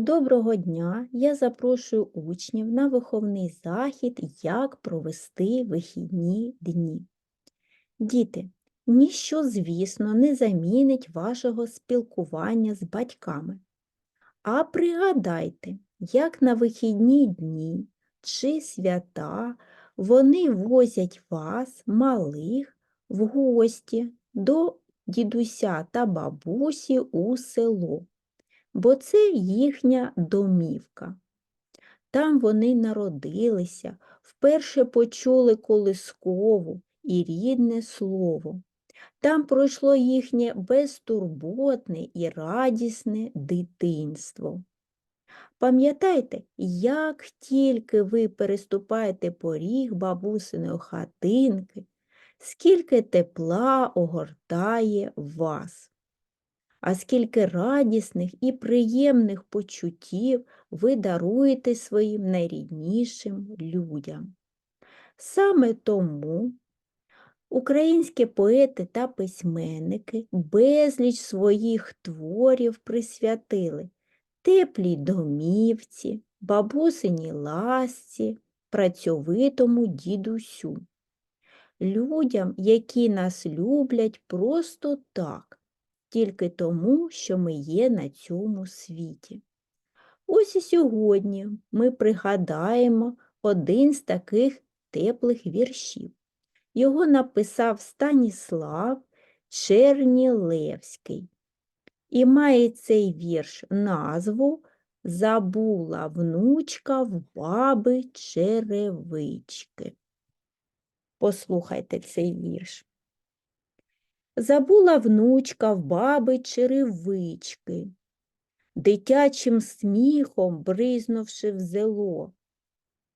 Доброго дня! Я запрошую учнів на виховний захід, як провести вихідні дні. Діти, ніщо, звісно, не замінить вашого спілкування з батьками. А пригадайте, як на вихідні дні чи свята вони возять вас, малих, в гості до дідуся та бабусі у село бо це їхня домівка. Там вони народилися, вперше почули колискову і рідне слово. Там пройшло їхнє безтурботне і радісне дитинство. Пам'ятайте, як тільки ви переступаєте поріг бабусиної хатинки, скільки тепла огортає вас а скільки радісних і приємних почуттів ви даруєте своїм найріднішим людям. Саме тому українські поети та письменники безліч своїх творів присвятили теплій домівці, бабусиній ласці, працьовитому дідусю. Людям, які нас люблять просто так, тільки тому, що ми є на цьому світі. Ось і сьогодні ми пригадаємо один з таких теплих віршів. Його написав Станіслав Чернілевський. І має цей вірш назву Забула внучка в баби черевички. Послухайте цей вірш. Забула внучка в баби черевички, дитячим сміхом бризнувши в зело,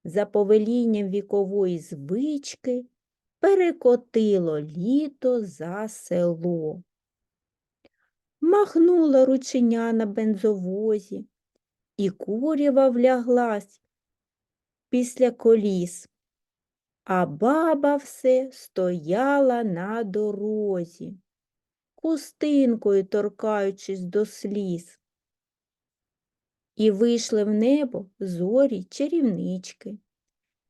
за повелінням вікової звички перекотило літо за село. Махнула рученя на бензовозі, і курява вляглась після коліс а баба все стояла на дорозі, кустинкою торкаючись до сліз. І вийшли в небо зорі чарівнички,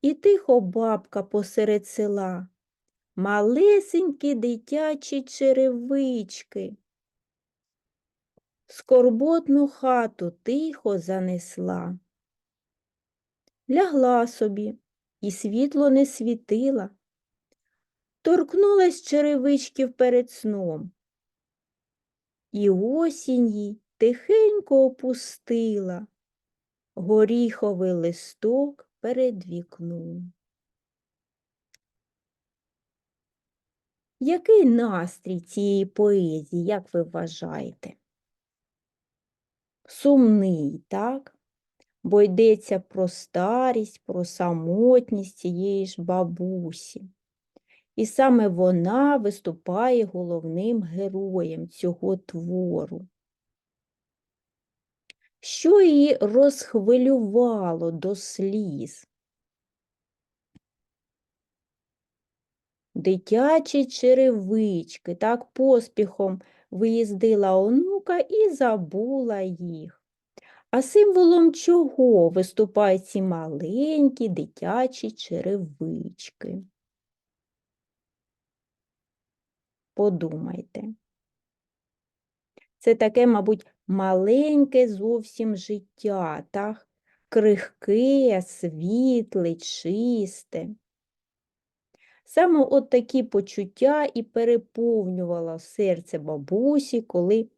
і тихо бабка посеред села, малесенькі дитячі черевички. Скорботну хату тихо занесла, лягла собі, і світло не світила. Торкнулась черевичків перед сном, і осінь їй тихенько опустила горіховий листок перед вікном. Який настрій цієї поезії, як ви вважаєте? Сумний, так? Бо йдеться про старість, про самотність цієї ж бабусі. І саме вона виступає головним героєм цього твору. Що її розхвилювало до сліз? Дитячі черевички так поспіхом виїздила онука і забула їх. А символом чого виступають ці маленькі дитячі черевички? Подумайте. Це таке, мабуть, маленьке зовсім життя, так? крихке, світле, чисте. Саме от такі почуття і переповнювало серце бабусі, коли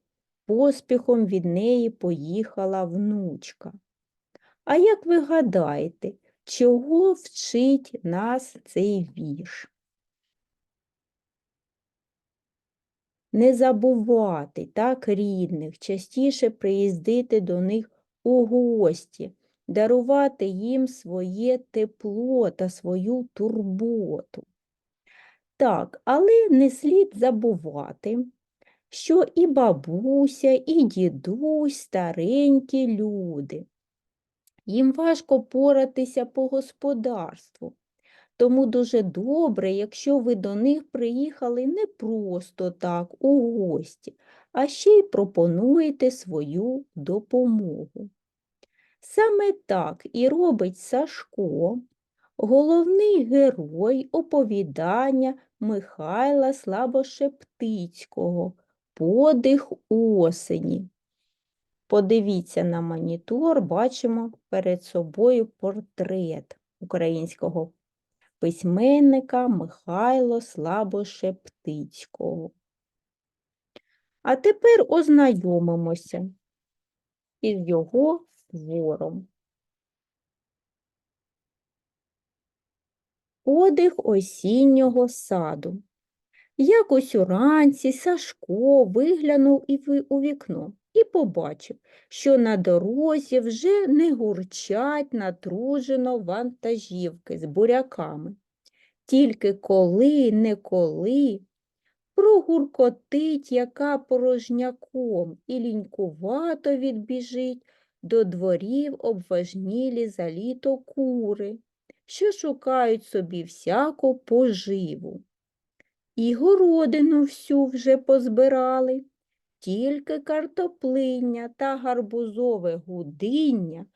поспіхом від неї поїхала внучка. А як ви гадаєте, чого вчить нас цей вірш? Не забувати так рідних, частіше приїздити до них у гості, дарувати їм своє тепло та свою турботу. Так, але не слід забувати, що і бабуся, і дідусь старенькі люди. Їм важко поратися по господарству. Тому дуже добре, якщо ви до них приїхали не просто так у гості, а ще й пропонуєте свою допомогу. Саме так і робить Сашко, головний герой оповідання Михайла Слабошептицького Подих осені. Подивіться на монітор, бачимо перед собою портрет українського письменника Михайло Слабошептицького. А тепер ознайомимося із його твором. Подих осіннього саду. Якось уранці Сашко виглянув у вікно і побачив, що на дорозі вже не гурчать натружено вантажівки з буряками. Тільки коли, не коли прогуркотить яка порожняком і лінькувато відбіжить до дворів обважнілі за літо кури, що шукають собі всяку поживу. І городину всю вже позбирали, тільки картоплиння та гарбузове гудиння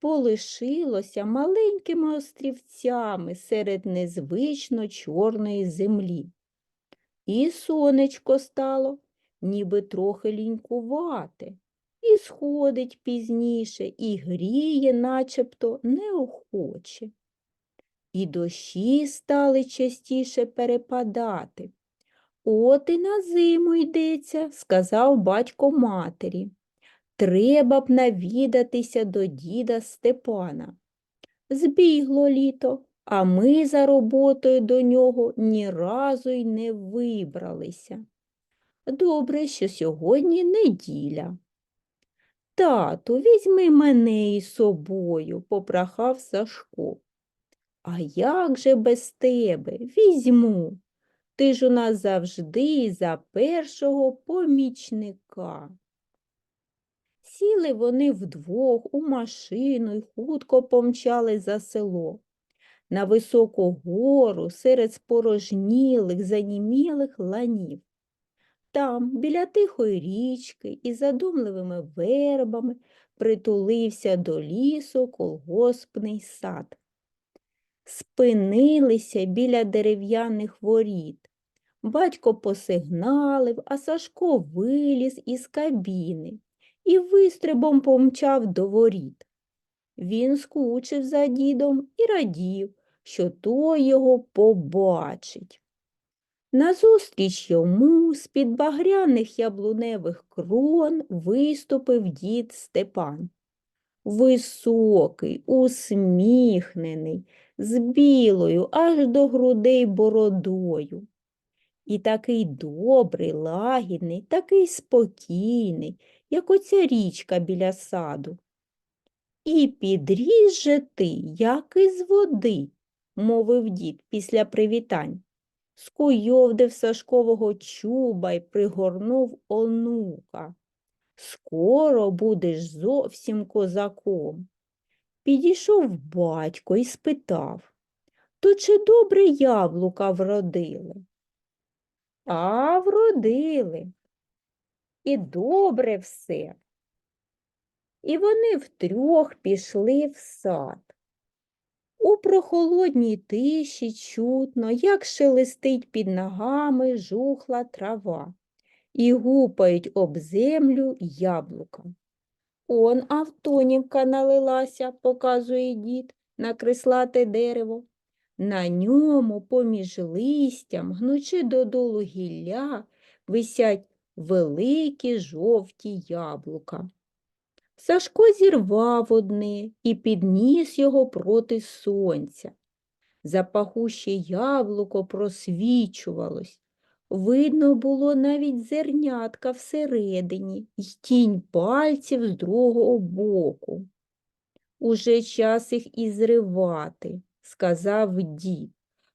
полишилося маленькими острівцями серед незвично чорної землі. І сонечко стало, ніби трохи лінькувате, і сходить пізніше, і гріє начебто неохоче. І дощі стали частіше перепадати. От і на зиму йдеться, сказав батько матері. Треба б навідатися до діда Степана. Збігло літо, а ми за роботою до нього ні разу й не вибралися. Добре, що сьогодні неділя. Тату, візьми мене із собою, попрохав Сашко. А як же без тебе? Візьму. Ти ж у нас завжди за першого помічника. Сіли вони вдвох у машину й хутко помчали за село. На високу гору серед спорожнілих, занімілих ланів. Там, біля тихої річки і задумливими вербами притулився до лісу колгоспний сад. Спинилися біля дерев'яних воріт. Батько посигналив, а Сашко виліз із кабіни і вистрибом помчав до воріт. Він скучив за дідом і радів, що той його побачить. Назустріч йому з-під багряних яблуневих крон виступив дід Степан. Високий, усміхнений, з білою аж до грудей бородою. І такий добрий, лагідний, такий спокійний, як оця річка біля саду. І підріс же ти, як із води, мовив дід після привітань. Скуйовдив Сашкового чуба й пригорнув онука. Скоро будеш зовсім козаком. Підійшов батько і спитав, то чи добре яблука вродили? А вродили. І добре все. І вони втрьох пішли в сад. У прохолодній тиші чутно, як шелестить під ногами жухла трава, і гупають об землю яблука. Он Автонівка налилася, показує дід, на крислате дерево. На ньому, поміж листям, гнучи додолу гілля, висять великі жовті яблука. Сашко зірвав одне і підніс його проти сонця. Запахуще яблуко просвічувалось. Видно було навіть зернятка всередині й тінь пальців з другого боку. Уже час їх і зривати, сказав дід,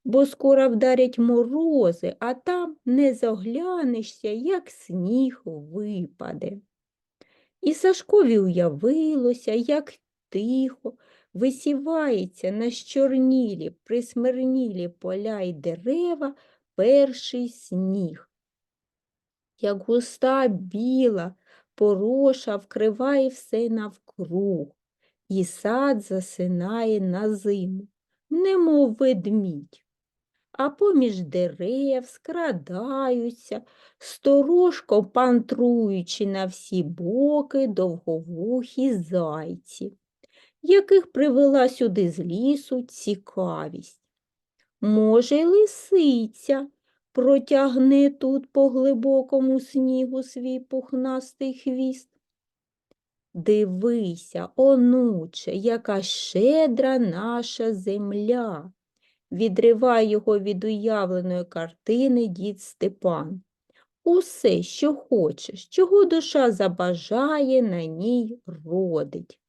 бо скоро вдарять морози, а там не заглянешся, як сніг випаде. І Сашкові уявилося, як тихо висівається на щорнілі, присмирнілі поля й дерева перший сніг. Як густа біла пороша вкриває все навкруг, і сад засинає на зиму, немов ведмідь. А поміж дерев скрадаються, сторожко пантруючи на всі боки довговухі зайці, яких привела сюди з лісу цікавість. Може, й лисиця протягне тут по глибокому снігу свій пухнастий хвіст. Дивися, онуче, яка щедра наша земля, відриває його від уявленої картини дід Степан. Усе, що хочеш, чого душа забажає, на ній родить.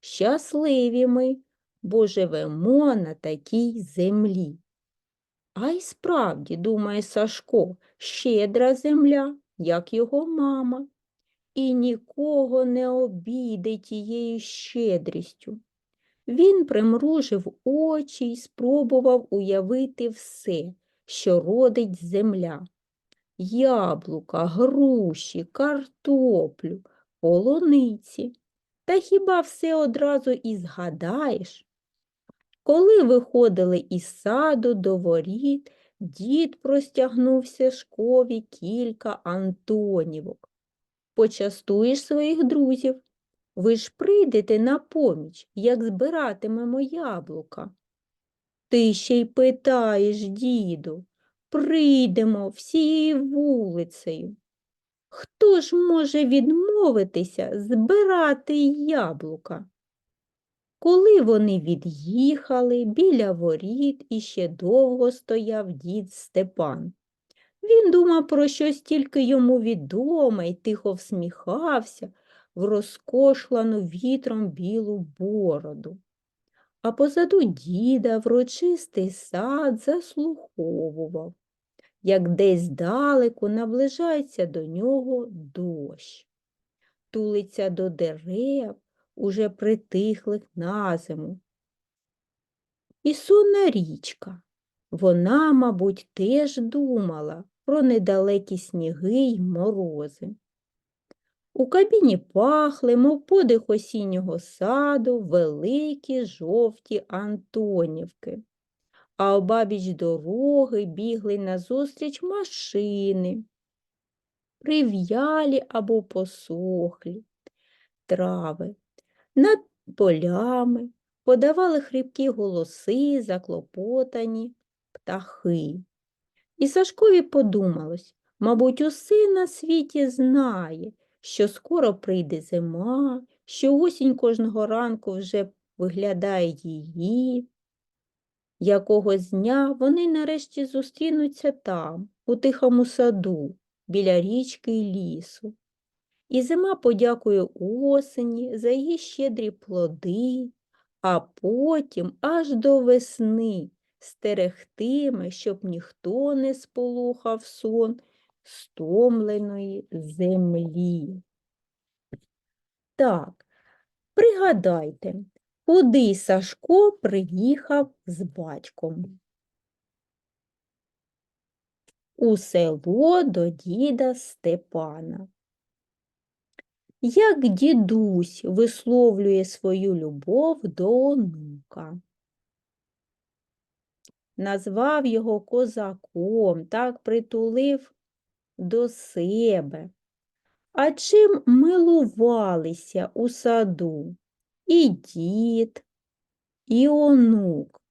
Щасливі ми, бо живемо на такій землі. А й справді, думає Сашко, щедра земля, як його мама, і нікого не обійде тією щедрістю. Він примружив очі й спробував уявити все, що родить земля. Яблука, груші, картоплю, полуниці. Та хіба все одразу і згадаєш? Коли виходили із саду до воріт, дід простягнув Сашкові кілька антонівок. Почастуєш своїх друзів. Ви ж прийдете на поміч, як збиратимемо яблука. Ти ще й питаєш, діду, прийдемо всією вулицею. Хто ж може відмовитися збирати яблука? Коли вони від'їхали, біля воріт іще довго стояв дід Степан. Він думав про щось тільки йому відоме й тихо всміхався в розкошлану вітром білу бороду. А позаду діда врочистий сад заслуховував, як десь далеко наближається до нього дощ, тулиться до дерев, уже притихлих на зиму. І сонна річка. Вона, мабуть, теж думала про недалекі сніги й морози. У кабіні пахли, мов подих осіннього саду, великі жовті Антонівки, а обабіч дороги бігли назустріч машини, прив'ялі або посохлі трави. Над полями подавали хрипкі голоси, заклопотані птахи. І Сашкові подумалось, мабуть, усе на світі знає, що скоро прийде зима, що осінь кожного ранку вже виглядає її. Якогось дня вони нарешті зустрінуться там, у тихому саду, біля річки і лісу. І зима подякує осені за її щедрі плоди, а потім аж до весни стерегтиме, щоб ніхто не сполохав сон стомленої землі. Так, пригадайте, куди Сашко приїхав з батьком? У село до діда Степана. Як дідусь висловлює свою любов до онука. Назвав його козаком, так притулив до себе. А чим милувалися у саду і дід, і онук?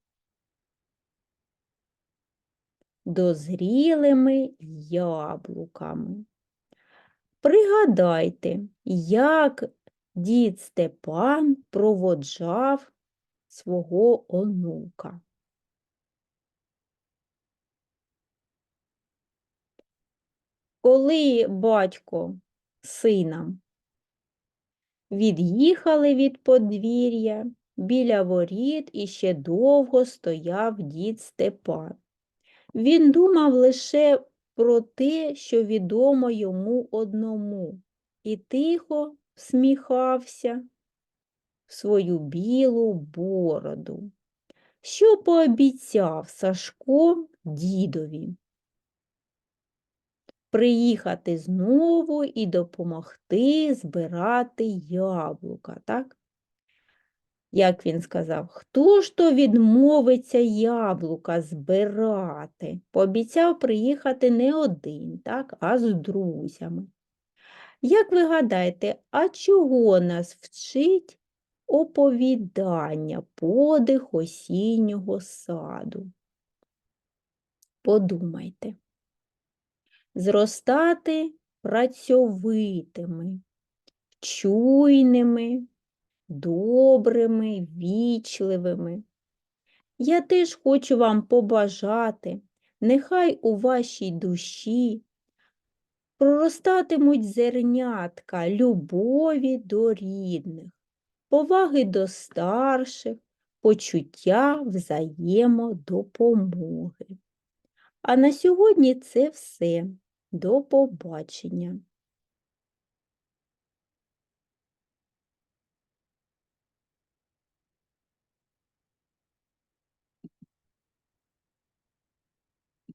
Дозрілими яблуками. Пригадайте, як дід Степан проводжав свого онука. Коли батько з сином від'їхали від подвір'я, біля воріт іще довго стояв дід Степан. Він думав лише про те, що відомо йому одному, і тихо всміхався в свою білу бороду. Що пообіцяв Сашко дідові? Приїхати знову і допомогти збирати яблука, так? Як він сказав, хто ж то відмовиться яблука збирати? Пообіцяв приїхати не один, так, а з друзями. Як ви гадаєте, а чого нас вчить оповідання подих осіннього саду? Подумайте. Зростати працьовитими, чуйними, добрими, вічливими. Я теж хочу вам побажати, нехай у вашій душі проростатимуть зернятка любові до рідних, поваги до старших, почуття взаємодопомоги. А на сьогодні це все. До побачення.